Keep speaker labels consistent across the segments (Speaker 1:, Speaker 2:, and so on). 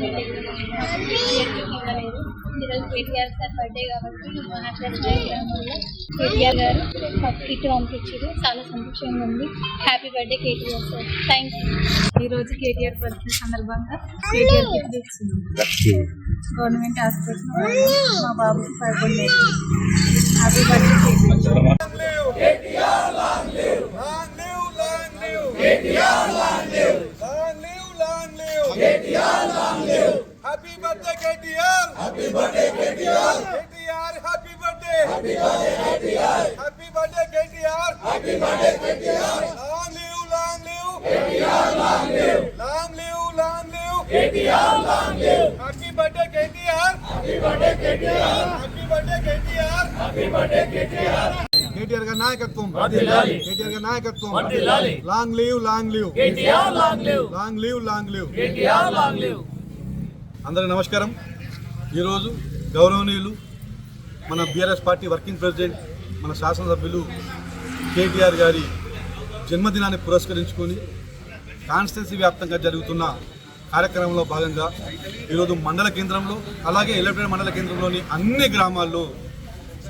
Speaker 1: కేటీఆర్
Speaker 2: ఈరోజు KTR sir birthday కాబట్టి కేటీఆర్ గారు కిట్ పంపించారు. చాలా సంతోషంగా ఉంది. Happy birthday KTR sir. Thank you
Speaker 3: ఈరోజు కేటీఆర్ బర్త్డే సందర్భంగా కేటీఆర్ కిట్ తెచ్చింది. గవర్నమెంట్ హాస్పిటల్ మా బాబుకి పదకొండు
Speaker 1: happy birthday KTR live. Long live, long live. KTR, long live. Happy birthday, KTR. Happy birthday, KTR. KTR, happy birthday. Happy birthday, KTR. Happy birthday, KTR. Happy birthday, KTR. Long live, long live. KTR, long live. Long live, long live. KTR, long live. Happy birthday, KTR. Happy birthday, KTR. Happy birthday, KTR. Happy birthday, KTR. KTR గారి నాయకత్వం కేటీఆర్ గారి నాయకత్వం long live long live long live long live అందరికీ నమస్కారం. ఈరోజు గౌరవనీయులు మన BRS party working president మన శాసనసభ్యులు కేటీఆర్ గారి జన్మదినాన్ని పురస్కరించుకొని కాన్స్టిట్యున్సీ వ్యాప్తంగా జరుగుతున్న కార్యక్రమంలో భాగంగా ఈరోజు మండల కేంద్రంలో అలాగే ఎల్లపేట మండల కేంద్రంలోని అన్ని గ్రామాల్లో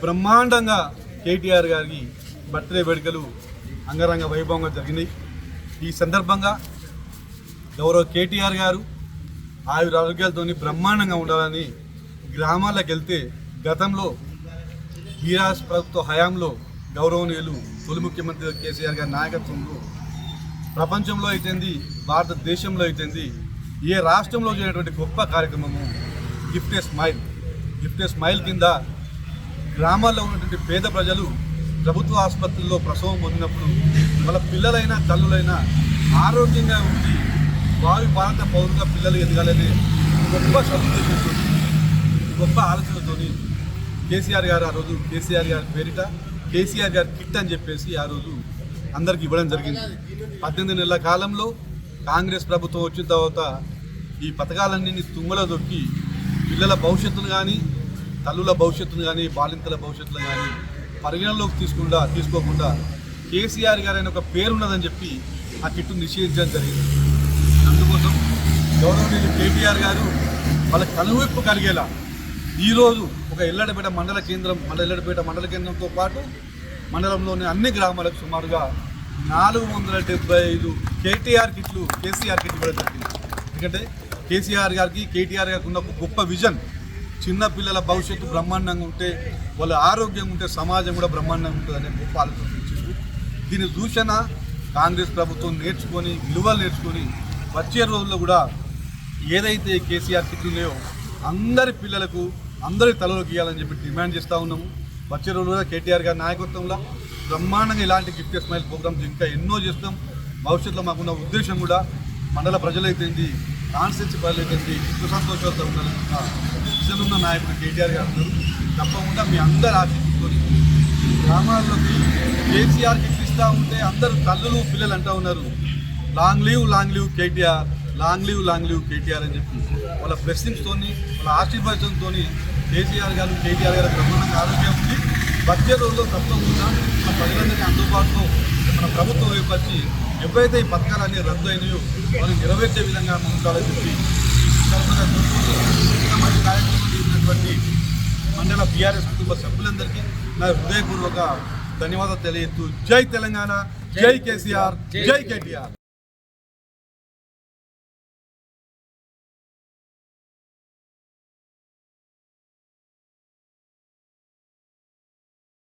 Speaker 1: బ్రహ్మాండంగా కేటీఆర్ గారికి బర్త్డే వేడుకలు అంగరంగ వైభవంగా జరిగినాయి. ఈ సందర్భంగా గౌరవ కేటీఆర్ గారు ఆయుర ఆరోగ్యాలతో బ్రహ్మాండంగా ఉండాలని గ్రామాలకు వెళ్తే గతంలో బీఆర్ఎస్ ప్రభుత్వ హయాంలో గౌరవనీయులు తొలి ముఖ్యమంత్రి కేసీఆర్ గారి నాయకత్వంలో ప్రపంచంలో అయితేంది భారతదేశంలో అయితేంది ఏ రాష్ట్రంలో చేయనటువంటి గొప్ప కార్యక్రమము gift a smile. Gift a smile కింద గ్రామాల్లో ఉన్నటువంటి పేద ప్రజలు ప్రభుత్వ ఆసుపత్రుల్లో ప్రసవం పొందినప్పుడు వాళ్ళ పిల్లలైనా తల్లులైనా ఆరోగ్యంగా ఉండి వారి భారత పౌరులుగా పిల్లలు ఎదగాలనే గొప్ప సదుద్దేశంతో గొప్ప ఆలోచనతోని కేసీఆర్ గారు ఆ రోజు కేసీఆర్ గారి పేరిట కేసీఆర్ గారి కిట్ అని చెప్పేసి ఆ రోజు అందరికి ఇవ్వడం జరిగింది. పద్దెనిమిది నెలల కాలంలో కాంగ్రెస్ ప్రభుత్వం వచ్చిన తర్వాత ఈ పథకాలన్నీ తుంగలో దొక్కి పిల్లల భవిష్యత్తును కానీ తల్లుల భవిష్యత్తును కానీ బాలింతల భవిష్యత్తును కానీ పరిగణలోకి తీసుకుండా తీసుకోకుండా కేసీఆర్ గారు అనే ఒక పేరున్నదని చెప్పి ఆ కిట్టు నిషేధించడం జరిగింది. అందుకోసం గౌరవనీయులు కేటీఆర్ గారు వాళ్ళ కనువిప్పు కలిగేలా ఈరోజు ఒక ఎల్లడపేట మండల కేంద్రం మన ఎల్లడపేట మండల కేంద్రంతో పాటు మండలంలోని అన్ని గ్రామాలకు సుమారుగా నాలుగు వందల డెబ్బై ఐదు కేటీఆర్ కిట్లు కేసీఆర్ కిట్లు కూడా జరిగింది. ఎందుకంటే కేసీఆర్ గారికి కేటీఆర్ గారికి ఉన్న గొప్ప విజన్ చిన్న పిల్లల భవిష్యత్తు బ్రహ్మాండంగా ఉంటే వాళ్ళ ఆరోగ్యం ఉంటే సమాజం కూడా బ్రహ్మాండంగా ఉంటుంది అనే గొప్ప ఆలోచన దీని దూషణ కాంగ్రెస్ ప్రభుత్వం నేర్చుకొని విలువలు నేర్చుకొని వచ్చే రోజుల్లో కూడా ఏదైతే కేసీఆర్ కిట్లున్నాయో అందరి పిల్లలకు అందరి తలలో గీయాలని చెప్పి డిమాండ్ చేస్తూ ఉన్నాము. వచ్చే రోజుల్లో కేటీఆర్ గారి నాయకత్వంలో బ్రహ్మాండంగా ఇలాంటి గిఫ్ట్ స్మైల్ ప్రోగ్రామ్స్ ఇంకా ఎన్నో చేస్తాం. భవిష్యత్తులో మాకున్న ఉద్దేశం కూడా మండల ప్రజలైతేంది కాన్స్టిట్యూన్సీ ప్రజలైతేంది సుఖ సంతోషాలతో ఉండాలన్న విజన్ ఉన్న నాయకుడు కేటీఆర్ గారు తప్పకుండా మీ అందరి ఆశించుకొని గ్రామాల్లోకి కేసీఆర్ కిట్లు ఇస్తూ ఉంటే అందరు తల్లులు పిల్లలు అంటూ ఉన్నారు. Long live long live KTR long live long live KTR అని చెప్పి వాళ్ళ బ్లెస్సింగ్స్తో వాళ్ళ ఆశీర్వాదంతో కేసీఆర్ గారు కేటీఆర్ గారు బ్రహ్మాండంగా ఆరోగ్యం ఉంది. వచ్చే రోజుల్లో తప్పకుండా మన ప్రజలందరికీ అందుబాటులో మన ప్రభుత్వం వైపు వచ్చి ఎప్పుడైతే ఈ పథకాలన్నీ రద్దు అయినాయో వాళ్ళు నెరవేర్చే విధంగా ముందుకాలని చెప్పి మంచి కార్యక్రమం చేసినటువంటి మండల బీఆర్ఎస్ కుటుంబ సభ్యులందరికీ నా హృదయపూర్వక ధన్యవాదాలు తెలియజేస్తూ జై తెలంగాణ జై కేసీఆర్ జై కేటీఆర్.